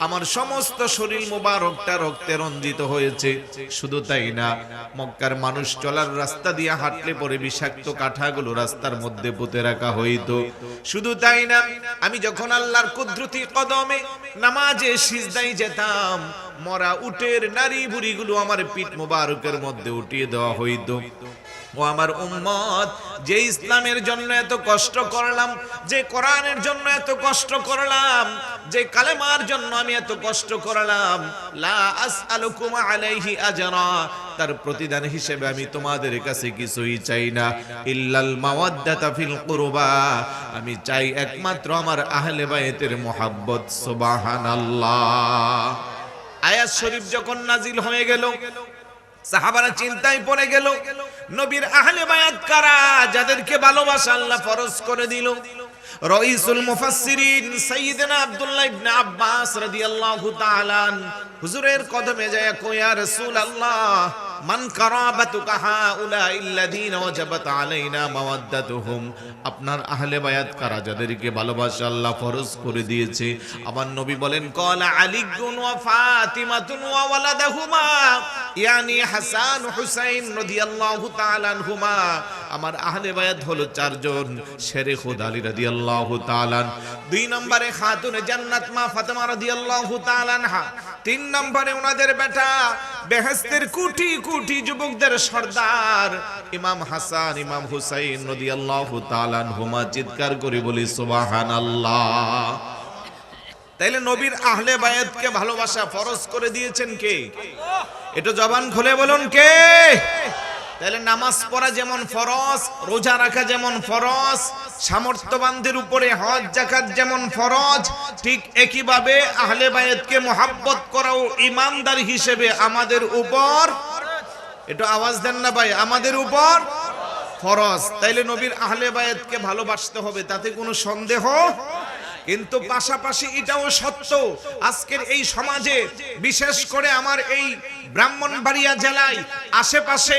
আমার সমস্ত শরীর মুবারকটা রক্তে রঞ্জিত হয়েছে। শুধু তাই না, মক্কার মানুষ চলার রাস্তা দিয়ে হাঁটলে পরে বিষাক্ত কাঠাগুলো রাস্তার মধ্যে পুঁতে রাখা হইত। শুধু তাই না, আমি যখন আল্লাহর কুদরতি কদমে নামাজে সিজদাই যেতাম মরা উটের নারী বুড়িগুলো আমার পিঠ মুবারকের মধ্যে উঠিয়ে দেওয়া হইতো। ও আমার উম্মত, যে ইসলামের জন্য এত কষ্ট করলাম, যে কোরআনের জন্য এত কষ্ট করলাম, যে কালেমার জন্য আমি এত কষ্ট করলাম, লা আসআলুকুম আলাইহি আজরা, তার প্রতিদান হিসেবে আমি তোমাদের কাছে কিছুই চাই না। ইল্লাল মাওয়াদ্দাতা ফিল কুরবা, আমি চাই একমাত্র আমার আহলে বায়াতের মোহাব্বত, সুবহানাল্লাহ। আয়াত শরীফ যখন নাজিল হয়ে গেল, সাহাবারা চিন্তায় পড়ে গেল, নবীর আহলে বায়াত কারা, যাদেরকে ভালোবাসা আল্লাহ ফরজ করে দিল? রইসুল মুফাসসিরিন সাইয়েদনা আব্দুল্লাহ ইবনে আব্বাস রাদিয়াল্লাহু তাআলা হুজুরের কদমে যায় কো ইয়া রাসূলুল্লাহ মান কারাবাতুকা হাউলা ওয়াজাবাত আলাইনা মাওয়াদ্দাতুহুম। আপনার আহলে বায়াত কারা যাদেরকে ভালোবাসা আল্লাহ ফরজ করে দিয়েছে? আমার নবী বলেন, ক্বালা আলিগুন ওয়া ফাতিমাতুন ওয়া ওয়ালাদাহুমা। ইয়ানি হাসান হুসাইন রাদিয়াল্লাহু তাআলা আনহুমা। আমার আহলে বায়াত হলো চারজন, শেরে খুদ আলী রাদিয়াল্লাহু তাআলা দুই নম্বরে খাতুনে জান্নাত মা ফাতেমা রাদিয়াল্লাহু তাআলা আনহা। তিন নম্বরে ওনাদের বেটা বেহেশতের কোটি কোটি যুবকদের সর্দার ইমাম হাসান, ইমাম হুসাইন নদী আল্লাহ তালান হুমা চিৎকার করে বলি, সুবহানাল্লাহ। তাইলে নবীর আহলে বায়াতকে ভালোবাসা ফরজ করে দিয়েছেন কে? এটা জবান খুলে বলুন কে? নামাজ পড়া যেমন ফরজ, রোজা রাখা যেমন ফরজ, সামর্থ্যবানদের উপরে হজ জাকাত যেমন ফরজ, ঠিক একইভাবে আহলে বায়াতকে মোহাব্বত করাও ইমানদার হিসেবে আমাদের উপর। একটু আওয়াজ দেন না ভাই, আমাদের উপর ফরজ। তাইলে নবীর আহলে বায়াতকে ভালোবাসতে হবে, তাতে কোনো সন্দেহ? কিন্তু পাশাপাশি এটাও সত্য, আজকের এই সমাজে বিশেষ করে আমার এই ব্রাহ্মণবাড়িয়া জেলায়, আশেপাশে